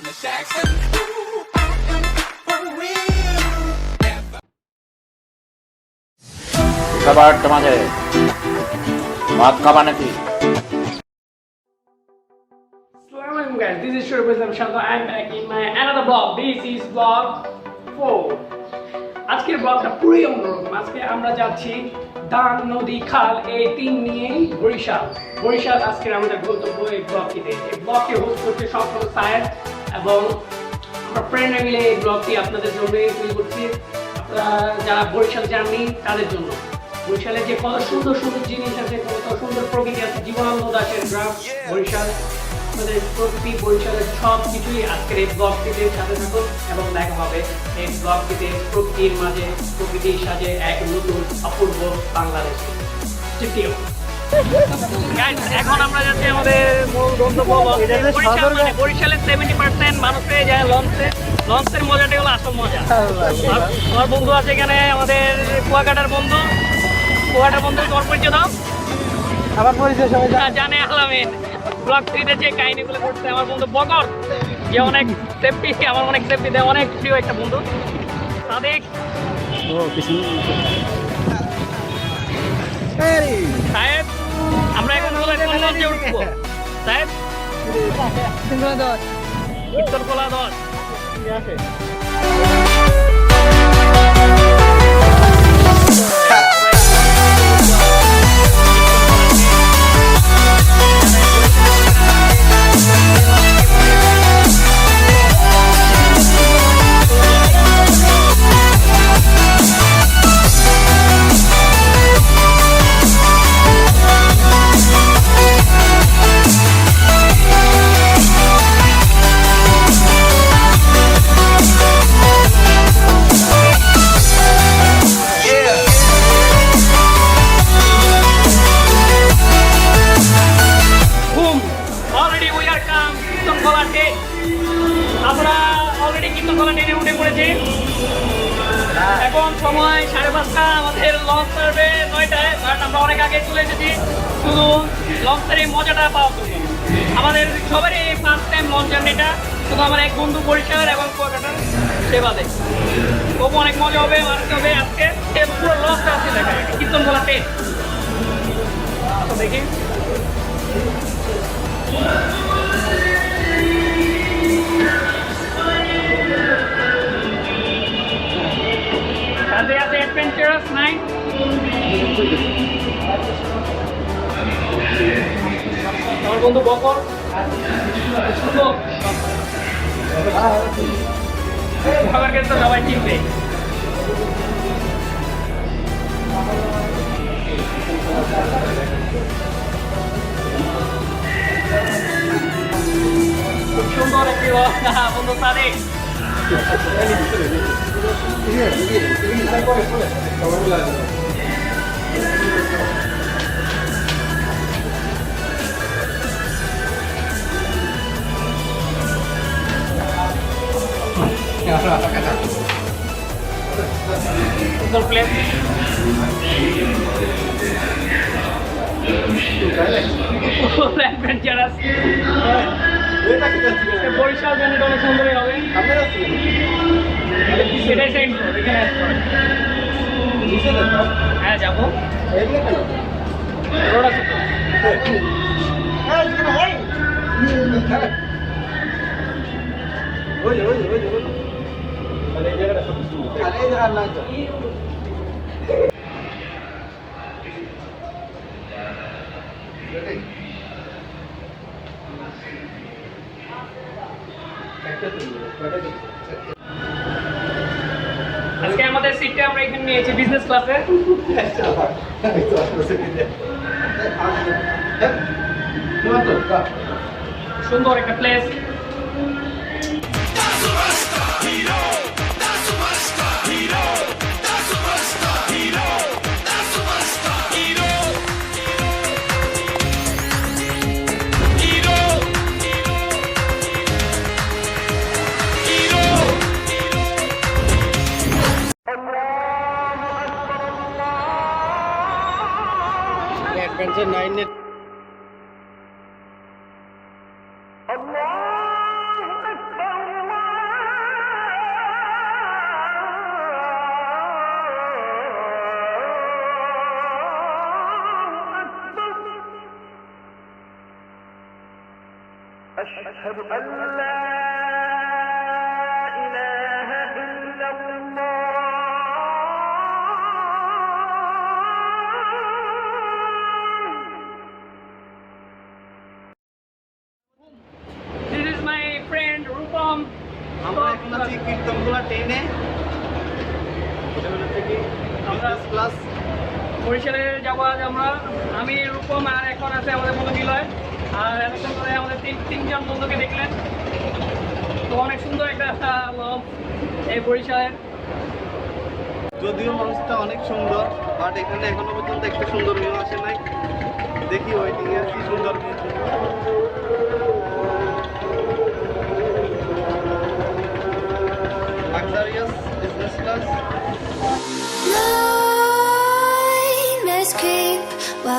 from the Jackson. খাবার তোমাদের ভাত খাবা নাকি Assalamualaikum guys, this is Shurab Islam Shanta. I'm back in my another vlog. This is vlog 4. আজকের ব্লগটা পুরোই অন্যরকম আজকে আমরা যাচ্ছি দান নদী খাল এই তিন নিয়েই বরিশাল বরিশাল আজকের আমাদের গন্তব্য এই ব্লগটিতে এই ব্লগটি হোস্ট করছে সফল সায়েদ এবং আমরা ফ্রেন্ডরা মিলে এই ব্লগটি আপনাদের জন্য তৈরি করছি। আপনারা যারা বরিশাল যাননি, তাদের জন্য। বরিশালে যে কত সুন্দর সুন্দর জিনিস আছে, কত সুন্দর প্রকৃতি আছে, জীবনানন্দ দাসের গ্রাম বরিশাল। আমাদের প্রকৃতি, বরিশালের সব কিছুই আজকের এই ব্লগটিতে সাথে থাকুন এবং দেখা হবে এই ব্লগটিতে প্রকৃতির মাঝে, প্রকৃতির সাজে এক নতুন অপূর্ব বাংলাদেশ তৃতীয় এখন আমরা যাচ্ছি আমাদের মূল গন্তব্য বরিশালের সেভেন্টি পার্সেন্ট মানুষ যায় লঞ্চে। লঞ্চের মজাটাই হলো আসল মজা। আমার বন্ধু আছে এখানে আমাদের কুয়াকাটার বন্ধু। কুয়াকাটার বন্ধু তোমার পরিচয় দাও। আবার পরিচয় সবাই হ্যাঁ, জানে আলামিন। ব্লগ থ্রিতে যে কাহিনীগুলো করছে আমার বন্ধু বকর। যে অনেক সেফটি আমার অনেক সেফটি দেয় অনেক প্রিয় একটা বন্ধু। সাদিক। সাহেব আমরা এখন লঞ্চে উঠবো? সাহেব? উত্তর কলা দশ বুম লঞ্চের এই মজাটা পাওয়া জন্য আমাদের সবারই এই ফার্স্ট টাইম লঞ্চ জার্নিটা শুধু আমার এক বন্ধু বরিশাল এবং কুয়াকাটার সেবাদে খুব অনেক মজা হবে মারতে হবে আজকে। পুরো লঞ্চটা আছে দেখা কীর্তনখোলা ট্রেন তো দেখি। নাইট আমার বন্ধু বকর কাছে তো সবাই চিনবে খুব সুন্দর একটি বন্ধু অ্যাডভেঞ্চারাস বরিশাল জার্নিটা অনেক সুন্দরই হবে সেটাই সেন্ড এখানে হ্যাঁ যাব রোড আছে তো আজকে আমাদের সিটটা আমরা এখানে নিয়েছি বিজনেস ক্লাসে সুন্দর একটা প্লেস অ্যাডভেঞ্চার নাইনের বরিশালে যাব আজ আমরা। আমি রূপম আর এখন আছে আমাদের বন্ধু নিলয় আর এতক্ষণ ধরে আমাদের তিন তিনজন বন্ধুকে দেখলেন। তো অনেক সুন্দর একটা এই বরিশালের। যদিও মানুষটা অনেক সুন্দর বাট এখানে এখনও পর্যন্ত একটা সুন্দর মেয়ে আসে নাই। দেখি ওয়েটিং এর কি সুন্দর মেয়ে।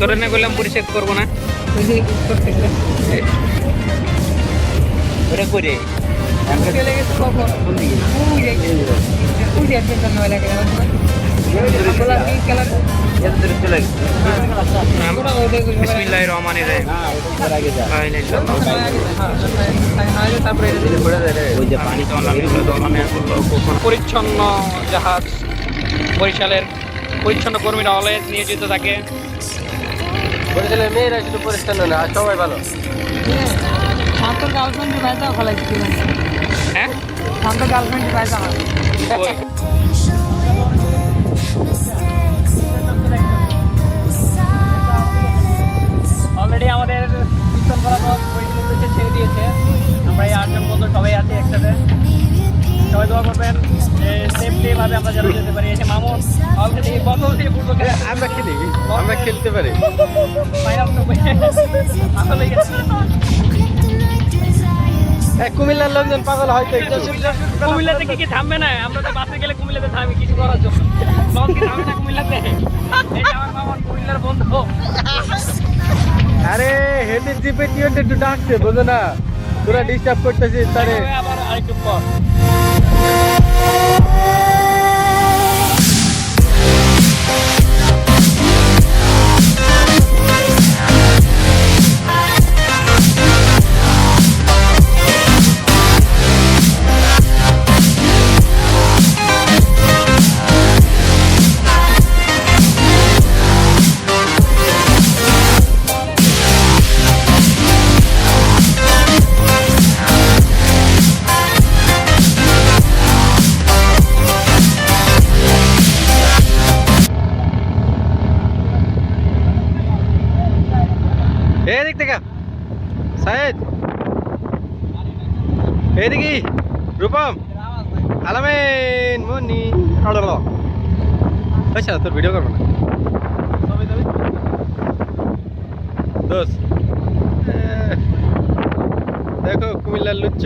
তোর না করলাম পরিষ্কার করব না। ওটা করে চলে বিসমিল্লাহির রহমানির রহিম। ওই যে পানি পরিচ্ছন্ন জাহাজ বরিশালের পরিচ্ছন্ন কর্মীরা অলওয়েজ নিয়োজিত থাকে। বরিশালের মেয়েরা শুধু পরিচ্ছন্ন না আর সবাই ভালো। হ্যাঁ? অলরেডি আমাদের কীর্তন করা ছেড়ে দিয়েছে। আমরা এই আটজন বন্ধু সবাই আছি একসাথে। দোয়া করবেন। যে সেফলি ভাবে আমরা যেন যেতে পারি। এসে মামুন অলরেডি বোতল দিয়ে পূর্ব আমরা খেলি আমরা খেলতে পারি। ফাইনাল কুমিল্লার লোকজন পাগল হয়তো কুমিল্লাতে কি কি থামবে না? আমরা তো বাসে গেলে কুমিল্লাতে থামি কিছু করার জন্য। লঞ্চ কি থামবে না কুমিল্লাতে? এই আমার কুমিল্লার বন্ধু। আরে হেডের জিপে টিওতে একটু ডাকছে বোঝো না। তোরা ডিস্টার্ব করতেছিস তারে। আবার আরেকটু পর। Yeah. এদিকে রূপম। আলামিন মনি আচ্ছা তোর ভিডিও করব না? দোষ দেখো কুমিল্লার লুচ্চ।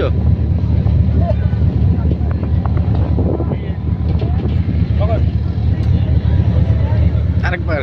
আরেকবার।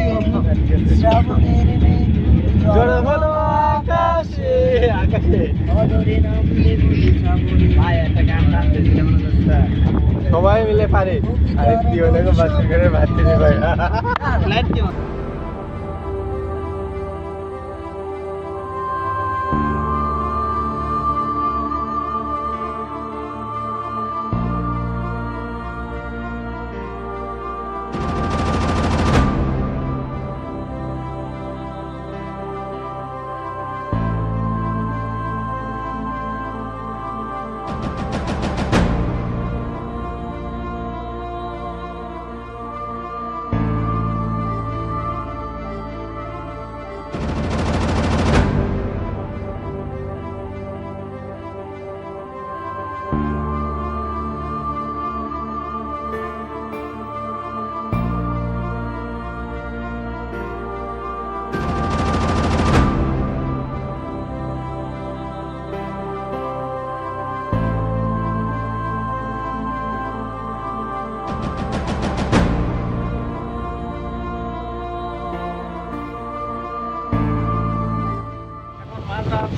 জয় আর তারাতে আজ কেন মন এই শালা এই নাস্তিকের নামটা জড় হলো আকাশে আকাশে সবাই মিলে পারে। আরে কি হলো বাচ্চা করে ভাবতে ভাই লাইট কি?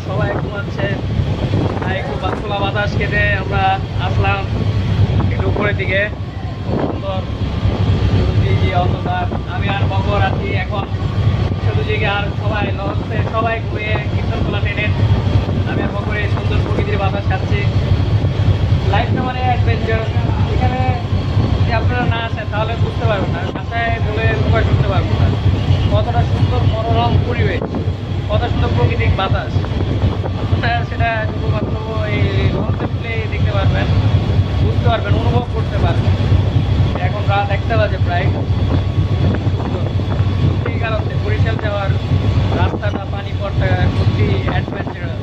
সবাই ঘুমাচ্ছে আর একটু খোলা বাতাস খেতে আমরা আসলাম একটু উপরের দিকে। সুন্দর অন্ধকার। আমি আর বকর আছি এখন। চতুর্দিকে আর সবাই লঞ্চে সবাই ঘুমিয়ে কীর্তন ট্রেনের আমি আর বকরে সুন্দর প্রকৃতির বাতাস খাচ্ছি। লাইফটা মানে অ্যাডভেঞ্চার এখানে যদি আপনারা না আসেন, তাহলে বুঝতে পারবেন না ভাষায় বলে প্রকাশ করতে পারব না কতটা সুন্দর মনোরম পরিবেশ কত সুন্দর প্রাকৃতিক বাতাস। সেটা শুধুমাত্র এই তুলে দেখতে পারবেন, বুঝতে পারবেন, অনুভব করতে পারবেন। এখন রাত একটা বাজে প্রায়। সুন্দর এই কারণে বরিশাল যাওয়ার রাস্তাটা পানি পথটা সত্যি অ্যাডভেঞ্চারাস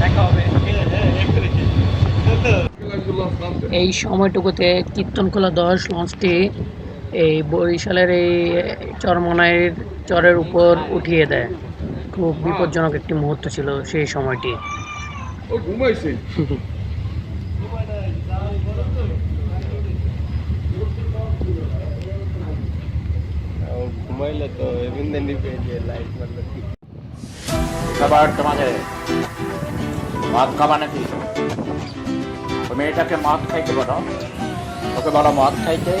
দেখা হবে। এই সময়টুকুতে কীর্তনখোলা দশ লঞ্চটি এই বরিশালের এই চরমনাইয়ের চরের উপর উঠিয়ে দেয়। খুব বিপজ্জনক একটি মুহূর্ত ছিল সেই সময়টি। ঘুমাইলে তো এমনি লাইট তোমাদের মদ খাবা নাকি? ওই মেয়েটাকে মদ খাইতে বলো। ওকে বলো মদ খাইতে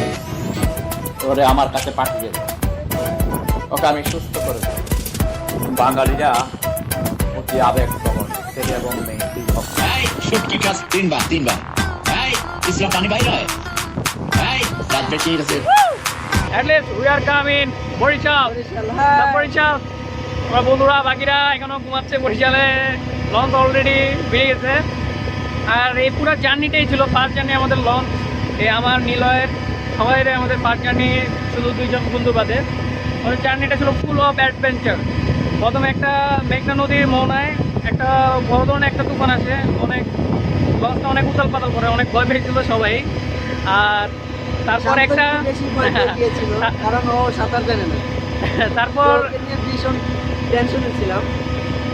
ওরে আমার কাছে পাঠিয়ে দেবে ওকে আমি সুস্থ করে দেবো। বাঙালিরা অতি আবেগ প্রবণ ছেলে এবং মেয়ে। দুই পক্ষ। এই শুটকি খাস তিনবার তিনবার। ইসলাম পানি বাইর হয়। এই রাত At least we are coming Barishal. Barishal. আমরা বন্ধুরা বাকিরা এখনও ঘুমাচ্ছে বরিশালে। লঞ্চ অলরেডি বেরিয়ে গেছে। আর এই পুরো জার্নিটাই ছিল ফার্স্ট জার্নি আমাদের লঞ্চ এই আমার নিলয়ের সবাই আমাদের ফার্স্ট জার্নি শুধু দুইজন বন্ধু বাদে। আমাদের জার্নিটা ছিল ফুল অফ অ্যাডভেঞ্চার প্রথমে একটা মেঘনা নদীর মোহনায় একটা বড় ধরনের একটা তুফান আসে। অনেক লঞ্চটা অনেক উতাল পাতাল করে অনেক ভয় পেয়েছিল সবাই। আর তারপর একটা কারণ ও সাঁতার জানে না। তারপর ভীষণ টেনশনে ছিলাম।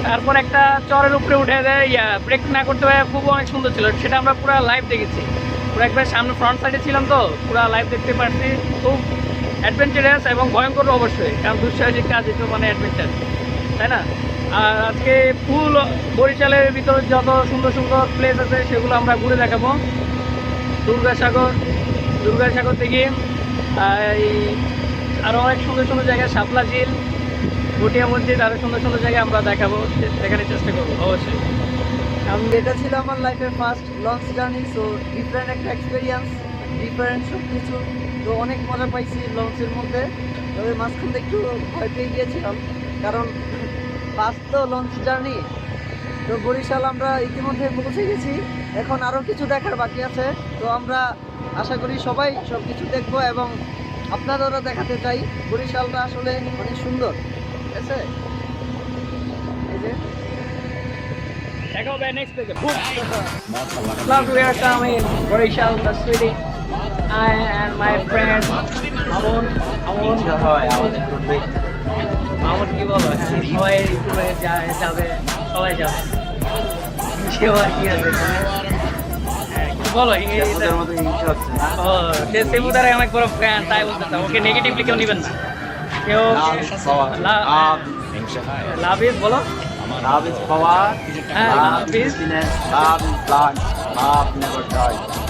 তারপর একটা চরের উপরে উঠে দেয় ইয়া ব্রেক না করতে পারে খুব অনেক সুন্দর ছিল। সেটা আমরা পুরো লাইভ দেখেছি। পুরো একবার সামনে ফ্রন্ট সাইডে ছিলাম তো পুরো লাইভ দেখতে পারছি। খুব অ্যাডভেঞ্চারাস এবং ভয়ঙ্কর অবশ্যই কারণ দুঃসাহসিক কাজ এটা মানে অ্যাডভেঞ্চার তাই না? আর আজকে ফুল বরিশালের ভিতরে যত সুন্দর সুন্দর প্লেস আছে সেগুলো আমরা ঘুরে দেখাবো। দুর্গাসাগর দুর্গাসাগর থেকে এই আরও অনেক সুন্দর সুন্দর জায়গা শাপলা ঝিল ভুটিয়া মসজিদ আরও সুন্দর সুন্দর জায়গা আমরা দেখাবো দেখানোর চেষ্টা করব। অবশ্যই। আমি এটা ছিল আমার লাইফের first launch journey so different একটা এক্সপিরিয়েন্স ডিফারেন্ট সব কিছু তো অনেক মজা পাইছি লঞ্চের মধ্যে। তবে মাঝখান একটু ভয় পেয়ে গিয়েছিলাম কারণ ফার্স্ট তো লঞ্চ জার্নি তো বরিশাল আমরা ইতিমধ্যে পৌঁছে গেছি। এখন আরও কিছু দেখার বাকি আছে। তো আমরা আশা করি সবাই সব কিছু দেখব এবং আপনাদেরও দেখাতে চাই। বরিশালটা আসলে অনেক সুন্দর। ঠিক আছে? এই যে। Love are coming Borishal the I and my friend Amon কি বলো? সবাই ট্যুরে যাবে সবাই যাবে। সেও আর কি আছে হ্যাঁ, কি বলো? সে সেবুদারে অনেক বড় ফ্যান তাই বলতে ওকে নেগেটিভলি কেউ নেবেন না। কেউ লাভ ইজ বলো. হ্যাঁ. Love is